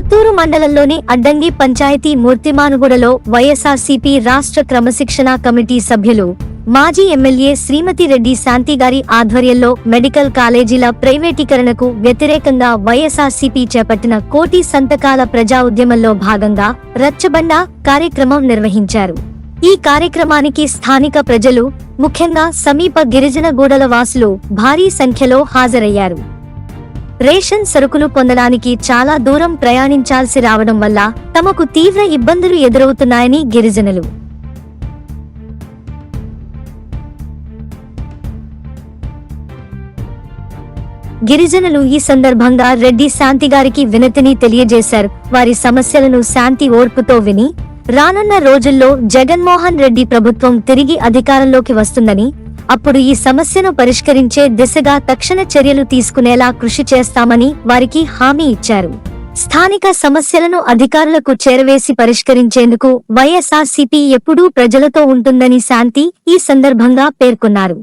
కొత్తూరు మండలంలోని అడ్డంగి పంచాయతీ మూర్తిమానుగూడలో వైఎస్ఆర్సీపీ రాష్ట్ర క్రమశిక్షణా కమిటీ సభ్యులు మాజీ ఎమ్మెల్యే శ్రీమతి రెడ్డి శాంతి గారి ఆధ్వర్యంలో మెడికల్ కాలేజీల ప్రైవేటీకరణకు వ్యతిరేకంగా వైఎస్ఆర్సీపీ చేపట్టిన కోటి సంతకాల ప్రజా ఉద్యమంలో భాగంగా రచ్చబండ కార్యక్రమం నిర్వహించారు. ఈ కార్యక్రమానికి స్థానిక ప్రజలు ముఖ్యంగా సమీప గిరిజన గూడల వాసులు భారీ సంఖ్యలో హాజరయ్యారు. రేషన్ సరుకులు పొందడానికి చాలా దూరం ప్రయాణించాల్సి రావడం వల్ల తమకు తీవ్ర ఇబ్బందులు ఎదురవుతున్నాయని గిరిజనులు. గిరిజనులు ఈ సందర్భంగా రెడ్డి శాంతి గారికి వినతిని తెలియజేశారు. వారి సమస్యలను శాంతి ఓర్పుతో విని రానున్న రోజుల్లో జగన్మోహన్ రెడ్డి ప్రభుత్వం తిరిగి అధికారంలోకి వస్తుందని అప్పుడు ఈ సమస్యను పరిష్కరించే దిశగా తక్షణ చర్యలు తీసుకునేలా కృషి చేస్తామని వారికి హామీ ఇచ్చారు. స్థానిక సమస్యలను అధికారులకు చేరవేసి పరిష్కరించేందుకు వైఎస్ఆర్సీపీ ఎప్పుడూ ప్రజలతో ఉంటుందని శాంతి ఈ సందర్భంగా పేర్కొన్నారు.